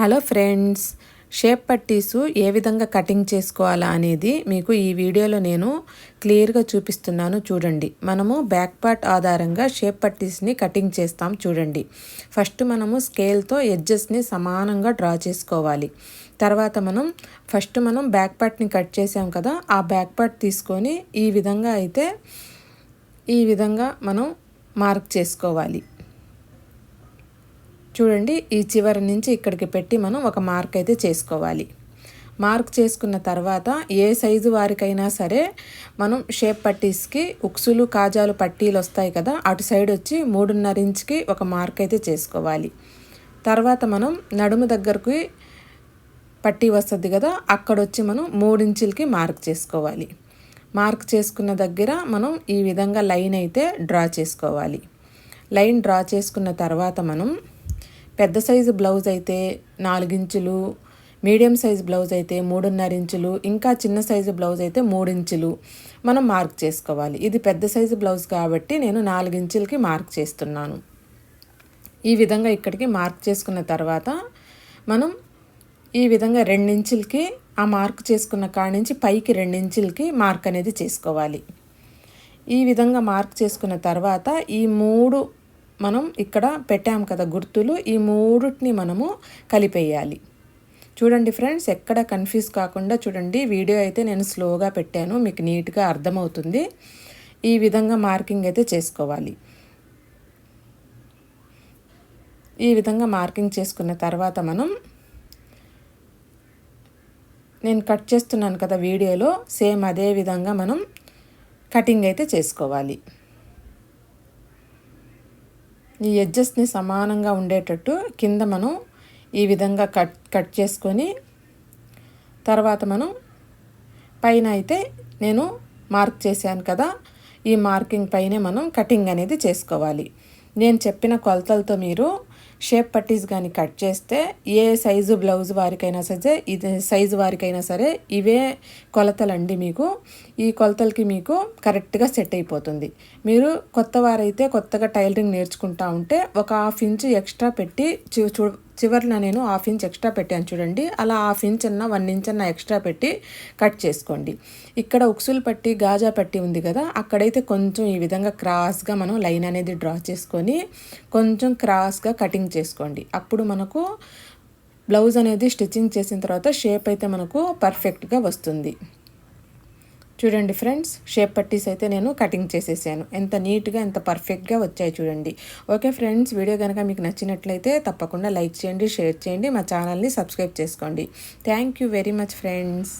Hello friends shape patties ఏ విధంగా cutting చేసుకోవాలా అనేది మీకు ఈ వీడియోలో నేను క్లియర్గా చూపిస్తున్నాను చూడండి. మనము బ్యాక్ పార్ట్ ఆధారంగా షేప్ పట్టీస్ని కటింగ్ చేస్తాం చూడండి. ఫస్ట్ మనము స్కేల్తో ఎడ్జెస్ని సమానంగా డ్రా చేసుకోవాలి. తర్వాత మనం ఫస్ట్ మనం బ్యాక్ పార్ట్ని కట్ చేసాం కదా ఆ బ్యాక్ పార్ట్ తీసుకొని ఈ విధంగా అయితే ఈ విధంగా మనం మార్క్ చేసుకోవాలి. చూడండి ఈ చివరి నుంచి ఇక్కడికి పెట్టి మనం ఒక మార్క్ అయితే చేసుకోవాలి. మార్క్ చేసుకున్న తర్వాత ఏ సైజు వారికైనా సరే మనం షేప్ పట్టీస్కి ఉక్సులు కాజాలు పట్టీలు వస్తాయి కదా అటు సైడ్ వచ్చి మూడున్నర ఇంచుకి ఒక మార్క్ అయితే చేసుకోవాలి. తర్వాత మనం నడుము దగ్గరకు పట్టీ వస్తుంది కదా అక్కడ వచ్చి మనం మూడించులకి మార్క్ చేసుకోవాలి. మార్క్ చేసుకున్న దగ్గర మనం ఈ విధంగా లైన్ అయితే డ్రా చేసుకోవాలి. లైన్ డ్రా చేసుకున్న తర్వాత మనం పెద్ద సైజు బ్లౌజ్ అయితే నాలుగించులు మీడియం సైజు బ్లౌజ్ అయితే మూడున్నర ఇంచులు ఇంకా చిన్న సైజు బ్లౌజ్ అయితే మూడించులు మనం మార్క్ చేసుకోవాలి. ఇది పెద్ద సైజు బ్లౌజ్ కాబట్టి నేను నాలుగించులకి మార్క్ చేస్తున్నాను. ఈ విధంగా ఇక్కడికి మార్క్ చేసుకున్న తర్వాత మనం ఈ విధంగా రెండించులకి ఆ మార్క్ చేసుకున్న కాడి నుంచి పైకి రెండించులకి మార్క్ అనేది చేసుకోవాలి. ఈ విధంగా మార్క్ చేసుకున్న తర్వాత ఈ మూడు మనం ఇక్కడ పెట్టాం కదా గుర్తులు ఈ మూడుటిని మనము కలిపేయాలి. చూడండి ఫ్రెండ్స్ ఎక్కడ కన్ఫ్యూజ్ కాకుండా చూడండి వీడియో అయితే నేను స్లోగా పెట్టాను మీకు నీట్గా అర్థమవుతుంది. ఈ విధంగా మార్కింగ్ అయితే చేసుకోవాలి. ఈ విధంగా మార్కింగ్ చేసుకున్న తర్వాత మనం నేను కట్ చేస్తున్నాను కదా వీడియోలో సేమ్ అదే విధంగా మనం కటింగ్ అయితే చేసుకోవాలి. ఈ ఎడ్జెస్ని సమానంగా ఉండేటట్టు కింద మనం ఈ విధంగా కట్ కట్ చేసుకొని తర్వాత మనం పైన అయితే నేను మార్క్ చేశాను కదా ఈ మార్కింగ్ పైనే మనం కటింగ్ అనేది చేసుకోవాలి. నేను చెప్పిన కొలతలతో మీరు షేప్ పట్టీస్ కానీ కట్ చేస్తే ఏ సైజు బ్లౌజ్ వారికైనా సరే ఇది సైజు వారికైనా సరే ఇవే కొలతలండి మీకు. ఈ కొలతలకి మీకు కరెక్ట్గా సెట్ అయిపోతుంది. మీరు కొత్త వారైతే కొత్తగా టైలరింగ్ నేర్చుకుంటా ఉంటే ఒక హాఫ్ ఇంచ్ ఎక్స్ట్రా పెట్టి చూ చివరిన నేను హాఫ్ ఇంచ్ ఎక్స్ట్రా పెట్టాను చూడండి. అలా హాఫ్ ఇంచ్ అన్న వన్ ఇంచ్ అన్న ఎక్స్ట్రా పెట్టి కట్ చేసుకోండి. ఇక్కడ ఉక్సులు పట్టి గాజా పట్టి ఉంది కదా అక్కడైతే కొంచెం ఈ విధంగా క్రాస్గా మనం లైన్ అనేది డ్రా చేసుకొని కొంచెం క్రాస్గా కటింగ్ చేసుకోండి. అప్పుడు మనకు బ్లౌజ్ అనేది స్టిచ్చింగ్ చేసిన తర్వాత షేప్ అయితే మనకు పర్ఫెక్ట్గా వస్తుంది. చూడండి ఫ్రెండ్స్ షేప్ పట్టీస్ అయితే నేను కటింగ్ చేసేసాను. ఎంత నీట్గా ఎంత పర్ఫెక్ట్గా వచ్చాయి చూడండి. ఓకే ఫ్రెండ్స్ వీడియో కనుక మీకు నచ్చినట్లయితే తప్పకుండా లైక్ చేయండి షేర్ చేయండి మా ఛానల్ని సబ్స్క్రైబ్ చేసుకోండి. Thank you very much friends.